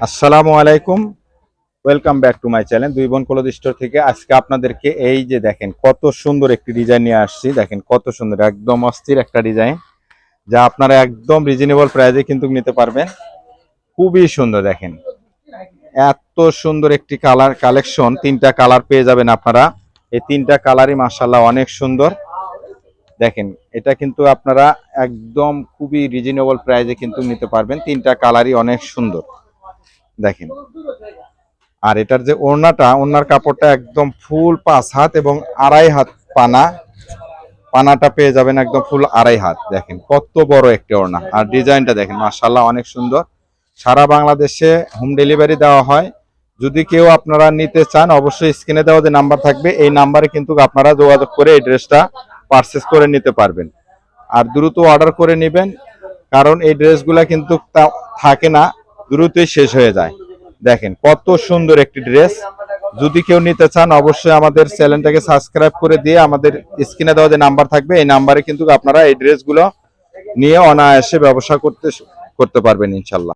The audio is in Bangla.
আসসালামু আলাইকুম। Welcome back to my channel দুই বোন কলদ স্টোর থেকে। আজকে আপনাদেরকে এই যে দেখেন, কত সুন্দর একটি ডিজাইন নিয়ে আসছি। দেখেন, কত সুন্দর, একদম অস্থির একটা ডিজাইন যা আপনারা একদম রিজনেবল প্রাইসে কিন্তু নিতে পারবেন। খুবই সুন্দর, দেখেন। এত সুন্দর একটি কালার কালেকশন তিনটা কালার পেয়ে যাবেন আপনারা। এই তিনটা কালারই মাসাল্লাহ অনেক সুন্দর। দেখেন, এটা কিন্তু আপনারা একদম খুবই রিজনেবল প্রাইসে কিন্তু নিতে পারবেন। তিনটা কালারই অনেক সুন্দর। দেখেন। আর এটার যে ওড়নাটা ওড়নার কাপড়টা একদম ফুল পাঁচ হাত এবং আড়াই হাত পানা। পানাটা পেয়ে যাবেন একদম ফুল আড়াই হাত। দেখেন কত বড় একটি ওড়না। আর ডিজাইনটা দেখেন মার্শাল্লাহ অনেক সুন্দর। সারা বাংলাদেশে হোম ডেলিভারি দেওয়া হয়। যদি কেউ আপনারা নিতে চান অবশ্যই স্ক্রিনে দেওয়া যে নাম্বার থাকবে এই নাম্বারে কিন্তু আপনারা যোগাযোগ করে এই ড্রেসটা পারচেস করে নিতে পারবেন। আর দ্রুত অর্ডার করে নেবেন কারণ এই ড্রেসগুলা কিন্তু তা- থাকে না। দ্রুতই শেষ হয়ে যায়। দেখেন, কত সুন্দর একটি ড্রেস। যদি কেউ নিতে চান, অবশ্যই আমাদের চ্যানেলটাকে সাবস্ক্রাইব করে দিয়ে আমাদের স্ক্রিনে দেওয়া যে নাম্বার থাকবে, এই নাম্বারে কিন্তু আপনারা এই ড্রেসগুলো নিয়ে অনায়াসে ব্যবসা করতে করতে পারবেন ইনশাল্লাহ।